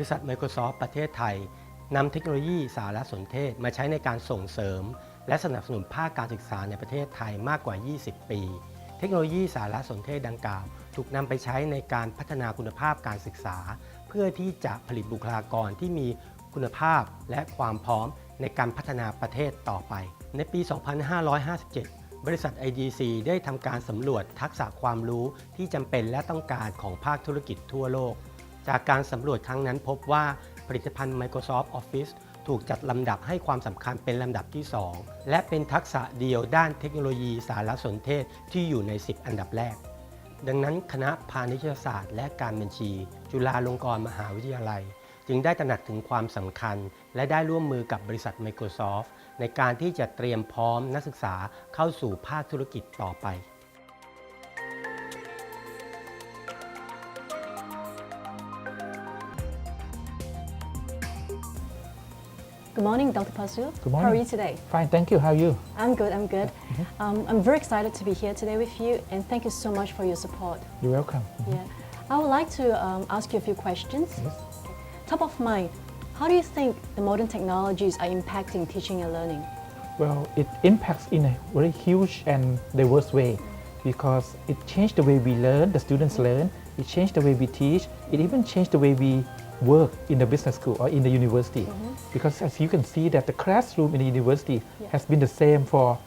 ริษัท Microsoft ประเทศไทยนำเทคโนโลยีสารสนเทศมาใช้ในการส่งเสริม และสนับสนุนภาคการศึกษาในประเทศไทยมากกว่า 20 ปี เทคโนโลยีสารสนเทศดังกล่าว ถูกนำไปใช้ในการพัฒนาคุณภาพการศึกษา เพื่อที่จะผลิตบุคลากรที่มีคุณภาพและความพร้อมในการพัฒนาประเทศต่อไป ในปี 2557บริษัท IDC ได้ทำการสำรวจทักษะความรู้ที่จำเป็นและต้องการของภาคธุรกิจทั่วโลก จากการสำรวจครั้งนั้นพบว่าผลิตภัณฑ์ Microsoft Office ถูกจัดลำดับให้ความสำคัญเป็นลำดับที่ 2 และเป็นทักษะเดียวด้านเทคโนโลยีสารสนเทศที่อยู่ใน 10 อันดับแรก ดังนั้นคณะพาณิชยศาสตร์และการบัญชี จุฬาลงกรณ์มหาวิทยาลัย จึงได้ตระหนักถึงความสำคัญ และได้ร่วมมือกับบริษัท Microsoft ในการที่จะเตรียมพร้อมนักศึกษาเข้าสู่ภาคธุรกิจต่อไป Good morning, Dr. Pasu. Good morning. How are you today? Fine, thank you. How are you? I'm good, I'm good. Um, I'm very excited to be here today with you and thank you so much for your support. You're welcome. Yeah. I would like to um, ask you a few questions. Yes. Top of mind, how do you think the modern technologies are impacting teaching and learning? Well, it impacts in a very huge and diverse way because it changed the way we learn, the students learn, it changed the way we teach, it even changed the way we work in the business school or in the university. Mm-hmm. Because as you can see that the classroom in the university Yeah. has been the same for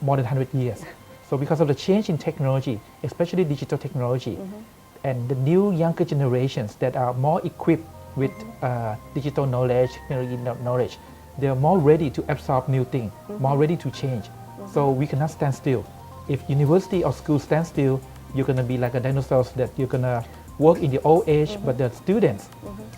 more than 100 years. So because of the change in technology, especially digital technology, mm-hmm. and the new younger generations that are more equipped with mm-hmm. uh, digital knowledge, technology knowledge, they are more ready to absorb new things, more ready to change. So we cannot stand still. If university or school stand still, you're gonna be like a dinosaurs that you're gonna work in the old age, but the students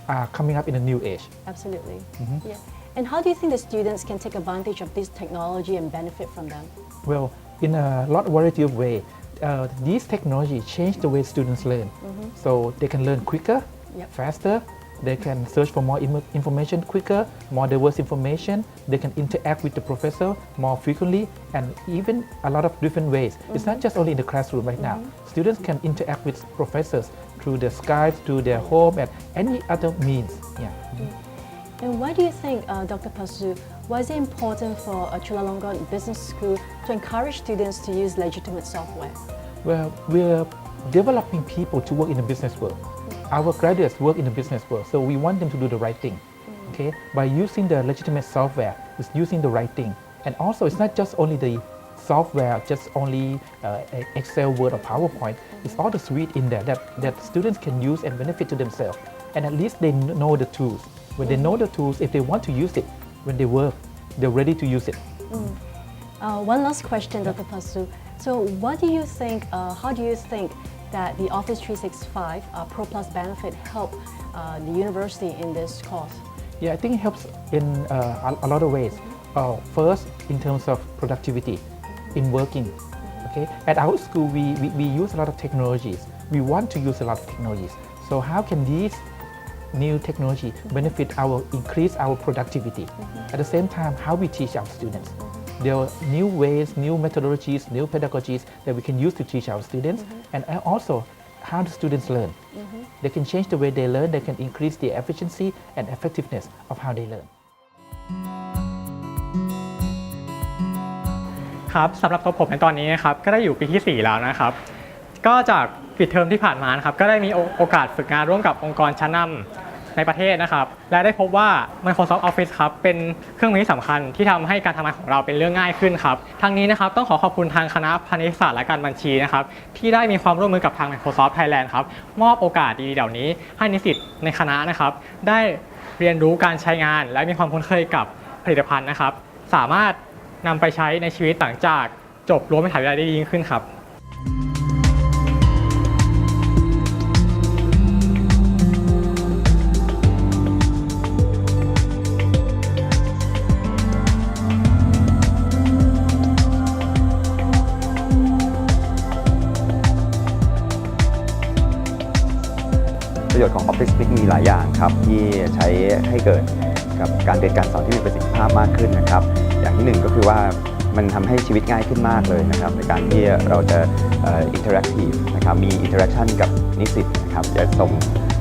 are coming up in a new age. Absolutely. Yeah. And how do you think the students can take advantage of this technology and benefit from them? Well, in a lot variety of way, uh, these technology change the way students learn. So they can learn quicker, Yep. faster. They can search for more information quicker, more diverse information. They can interact with the professor more frequently, and even a lot of different ways. It's not just only in the classroom right now. Students can interact with professors through their Skype, through their home, and any other means. Yeah. And why do you think, uh, Dr. Pasu, why is it important for a Chulalongkorn Business School to encourage students to use legitimate software? Well, we're developing people to work in the business world. Our graduates work in the business world, so we want them to do the right thing. Okay, by using the legitimate software, it's using the right thing, and also it's not just only the software, just only uh, Excel, Word, or PowerPoint. It's all the suite in there that, that students can use and benefit to themselves, and at least they know the tools. When they know the tools, if they want to use it, when they work, they're ready to use it. Uh, one last question, Dr. Pasu. So, what do you think? Uh, how do you think that the Office 365 uh, Pro Plus benefit help uh, the university in this course? Yeah, I think it helps in uh, a, a lot of ways. Uh, first, in terms of productivity in working. Okay, at our school, we, we, we use a lot of technologies. We want to use a lot of technologies. So how can these new technology benefit our increase our productivity? At the same time, how we teach our students. There are new ways, new methodologies, new pedagogies that we can use to teach our students, and uh, also how the students learn. They can change the way they learn, they can increase the efficiency and effectiveness of how they learn. ครับสำหรับตัวผมในตอนนี้นะครับก็ได้อยู่ปีที่ 4 แล้วนะครับ ก็จากปิดเทอมที่ผ่านมานะครับก็ได้มีโอโอกาสฝึกงานร่วมกับองค์กรชั้นนำ ในประเทศนะครับ และได้พบว่า Microsoft Office ครับเป็นเครื่องมือที่สำคัญที่ทำให้การทำงานของเราเป็นเรื่องง่ายขึ้นครับทั้งนี้นะครับต้องขอขอบคุณทางคณะพาณิชยศาสตร์และการบัญชีนะครับที่ได้มีความร่วมมือกับทาง Microsoft Thailand ครับมอบโอกาสดีๆเหล่านี้ ให้นิสิตในคณะนะครับ ได้เรียนรู้การใช้งาน และมีความคุ้นเคยกับผลิตภัณฑ์นะครับ สามารถนำไปใช้ในชีวิตต่างจากจบรั้วมหาวิทยาลัยได้ดียิ่งขึ้นครับ ประโยชน์ของ Office Speak มีหลายอย่างครับ ที่ใช้ให้เกิดกับการเรียนการสอนที่มีประสิทธิภาพมากขึ้นนะครับ อย่างที่หนึ่งก็คือว่ามันทำให้ชีวิตง่ายขึ้นมากเลยนะครับ ในการที่เราจะอินเทอร์แอคทีฟนะครับมีอินเทอร์แอคชั่นกับนิสิตนะครับจะส่ง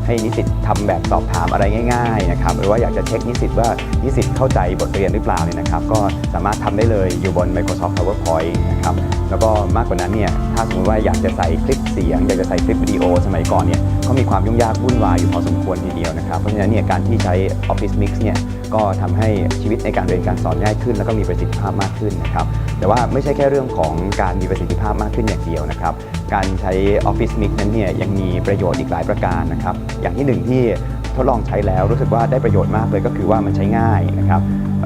ให้นิสิตทำแบบสอบถามอะไรง่ายๆนะครับหรือว่าอยากจะเช็คนิสิตว่านิสิตเข้าใจบทเรียนหรือเปล่าเนี่ยนะครับ ก็สามารถทำได้เลยอยู่บน Microsoft PowerPoint นะครับแล้วก็มากกว่านั้นเนี่ยถ้าสมมติว่าอยากจะใส่คลิปเสียง อยากจะใส่คลิปวิดีโอสมัยก่อนเนี่ยก็มีความยุ่งยากวุ่นวายอยู่พอสมควรทีเดียวนะครับเพราะฉะนั้นเนี่ยการที่ใช้ Office Mix เนี่ยก็ทำให้ชีวิตในการเรียนการสอนง่ายขึ้น แล้วก็มีประสิทธิภาพมากขึ้นนะครับแต่ว่าไม่ใช่แค่เรื่องของการมีประสิทธิภาพมากขึ้นอย่างเดียวนะครับ การใช้ Office Mix นั้นเนี่ยยังมีประโยชน์อีกหลายประการนะครับอย่างที่หนึ่งที่ทดลองใช้แล้วรู้สึกว่าได้ประโยชน์มากเลยก็คือว่ามันใช้ง่ายนะครับเ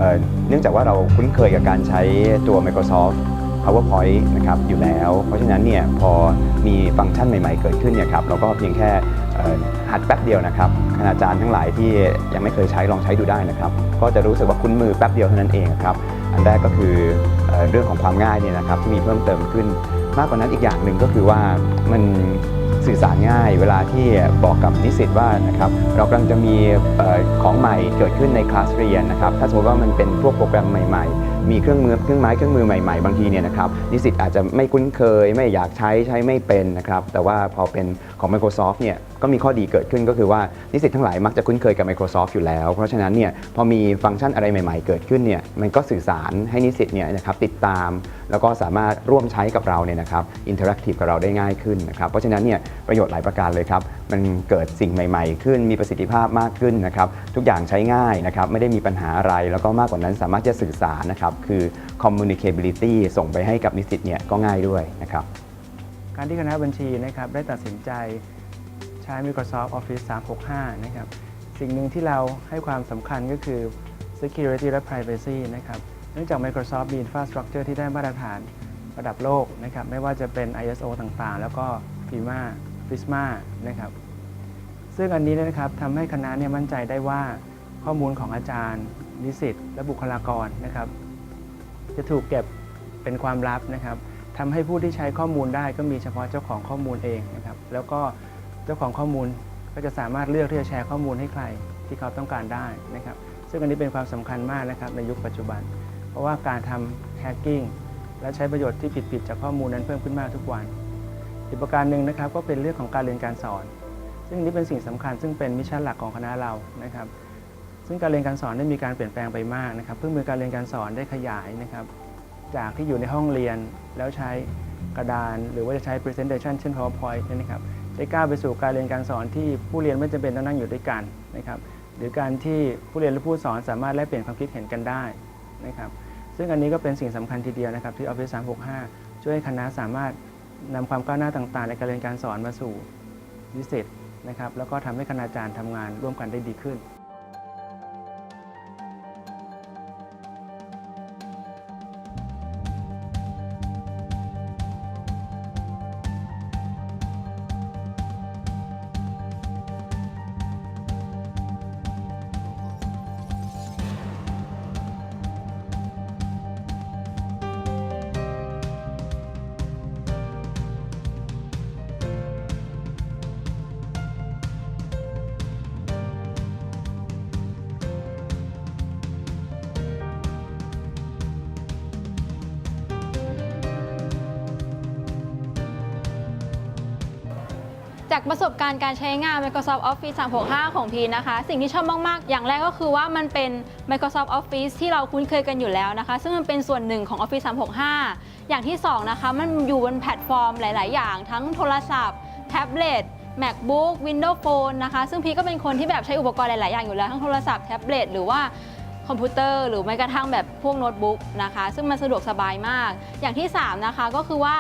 เนื่องจากว่าเราคุ้นเคยกับการใช้ตัว Microsoft PowerPoint นะครับอยู่แล้ว เพราะฉะนั้นเนี่ยพอมีฟังก์ชันใหม่ๆ เกิดขึ้นเนี่ยครับเราก็เพียงแค่หัดแป๊บเดียวนะครับคณาจารย์ทั้งหลายที่ยังไม่เคยใช้ลองใช้ดูได้นะครับ ก็จะรู้สึกว่าคุ้นมือแป๊บเดียวเท่านั้นเองครับ อันแรกก็คือเอ่อเรื่องของความง่ายเนี่ยนะครับที่มีเพิ่มเติมขึ้น มากกว่านั้นอีกอย่างหนึ่งก็คือว่ามันสื่อสารง่ายเวลาที่บอกกับนิสิตว่านะครับเรากำลังจะมีของใหม่เกิดขึ้นในคลาสเรียนนะครับถ้าสมมติว่ามันเป็นพวกโปรแกรมใหม่ ๆ มีเครื่องมือเครื่องไม้เครื่องมือใหม่ๆ บางทีเนี่ยนะครับนิสิตอาจจะไม่คุ้นเคยไม่อยากใช้ใช้ไม่เป็นนะครับแต่ว่าพอเป็นของ Microsoft เนี่ยก็มีข้อดีเกิดขึ้นก็คือว่านิสิตทั้งหลายมักจะคุ้นเคยกับ Microsoft อยู่แล้ว เพราะฉะนั้นเนี่ยพอมีฟังก์ชันอะไรใหม่ๆ เกิดขึ้นเนี่ยมันก็สื่อสารให้นิสิตเนี่ยนะครับติดตาม แล้วก็สามารถร่วมใช้กับเราเนี่ยนะครับอินเทอร์แอคทีฟกับเราได้ง่ายขึ้นนะครับเพราะฉะนั้นเนี่ยประโยชน์หลายประการเลยครับมันเกิดสิ่งใหม่ ๆ ขึ้นมีประสิทธิภาพมากขึ้นนะครับทุกอย่างใช้ง่ายนะครับไม่ได้มีปัญหาอะไรแล้วก็มากกว่านั้นสามารถจะสื่อสารนะครับคือ communicability ส่งไปให้กับนิสิตเนี่ยก็ง่ายด้วยนะครับการที่คณะบัญชีนะครับได้ตัดสินใจ ใช้ Microsoft Office 365 นะครับ สิ่งหนึ่งที่เราให้ความสำคัญก็คือ Security และ Privacy นะครับเนื่องจาก Microsoft มี Infrastructure ที่ได้มาตรฐานระดับโลกนะครับ ไม่ว่าจะเป็น ISO ต่างๆ แล้วก็ FIMA FISMA นะครับ ซึ่งอันนี้นะครับทำให้คณะเนี่ยมั่นใจได้ว่าข้อมูลของอาจารย์ นิสิต และบุคลากรนะครับ จะถูกเก็บเป็นความลับนะครับทำให้ผู้ที่ใช้ข้อมูลได้ก็มีเฉพาะเจ้าของข้อมูลเองนะครับ แล้วก็ เจ้าของข้อมูลก็จะสามารถเลือกที่จะแชร์ข้อมูลให้ใครที่เขาต้องการได้นะครับ ซึ่งอันนี้เป็นความสำคัญมากนะครับในยุคปัจจุบัน เพราะว่าการทำแฮกกิ้งและใช้ประโยชน์ที่ผิดๆจากข้อมูลนั้นเพิ่มขึ้นมากทุกวัน อีกประการหนึ่งนะครับก็เป็นเรื่องของการเรียนการสอน ซึ่งอันนี้เป็นสิ่งสำคัญซึ่งเป็นมิชชั่นหลักของคณะเรานะครับ ซึ่งการเรียนการสอนได้มีการเปลี่ยนแปลงไปมากนะครับเพื่อมือการเรียนการสอนได้ขยายนะครับ จากที่อยู่ในห้องเรียนแล้วใช้กระดาน หรือว่าจะใช้ presentation เช่น powerpoint นะครับ ได้ก้าวไปสู่การเรียนการสอนที่ผู้เรียนไม่จำเป็นต้องนั่งอยู่ด้วยกันนะครับหรือการที่ผู้เรียนและผู้สอนสามารถแลกเปลี่ยนความคิดเห็นกันได้นะครับซึ่งอันนี้ก็เป็นสิ่งสำคัญทีเดียวนะครับที่ Office 365 ช่วยให้คณะสามารถนำความก้าวหน้าต่างๆ ในการเรียนการสอนมาสู่นิสิตนะครับแล้วก็ทำให้คณาจารย์ทำงานร่วมกันได้ดีขึ้น จากประสบการณ์การใช้งาน Microsoft Office 365 ของพีนะคะ สิ่งที่ชอบมากๆ อย่างแรกก็คือว่ามันเป็น Microsoft Office ที่เราคุ้นเคยกันอยู่แล้วนะคะ ซึ่งมันเป็นส่วนหนึ่งของ Office 365 อย่างที่ 2 นะคะ มันอยู่บนแพลตฟอร์มหลาย ๆ อย่าง ทั้งโทรศัพท์ แท็บเล็ต MacBook Windows Phone นะคะ ซึ่งพีก็เป็นคนที่แบบใช้อุปกรณ์หลาย ๆ อย่างอยู่แล้ว ทั้งโทรศัพท์ แท็บเล็ต หรือว่าคอมพิวเตอร์หรือแม้กระทั่งแบบพวกโน้ตบุ๊กนะคะ ซึ่งมันสะดวกสบายมาก อย่างที่ 3 นะคะก็คือว่า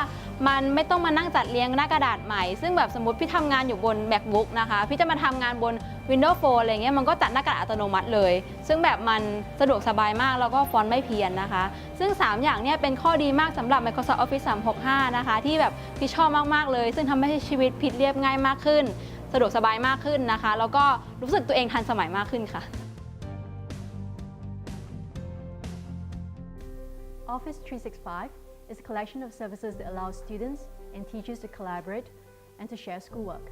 มันไม่ต้องมานั่งจัดเรียงหน้ากระดาษใหม่ ซึ่งแบบสมมติพี่ทำงานอยู่บน MacBook นะคะ พี่จะมาทำงานบน Windows Phone อะไรเงี้ยมันก็จัดหน้ากระดาษอัตโนมัติเลย ซึ่งแบบมันสะดวกสบายมาก แล้วก็ฟอนต์ไม่เพี้ยนนะคะ ซึ่ง 3 อย่างเนี้ยเป็นข้อดีมากสำหรับ Microsoft Office 365 นะคะ ที่แบบพี่ชอบมากๆเลย ซึ่งทำให้ชีวิตผิดเรียบง่ายมากขึ้น สะดวกสบายมากขึ้นนะคะ แล้วก็รู้สึกตัวเองทันสมัยมากขึ้นค่ะ Office 365 is a collection of services that allow students and teachers to collaborate and to share schoolwork.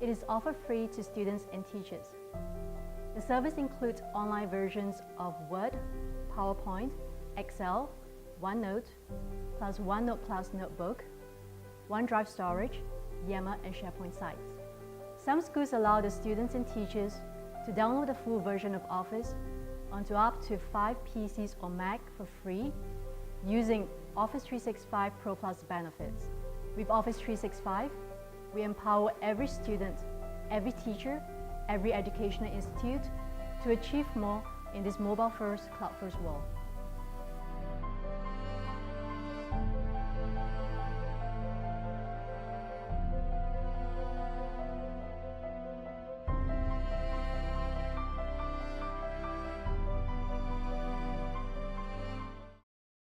It is offered free to students and teachers. The service includes online versions of Word, PowerPoint, Excel, OneNote, plus OneNote Plus Notebook, OneDrive storage, Yammer, and SharePoint sites. Some schools allow the students and teachers to download the full version of Office onto up to 5 PCs or Mac for free using Office 365 Pro Plus benefits. With Office 365, we empower every student, every teacher, every educational institute to achieve more in this mobile first, cloud first world.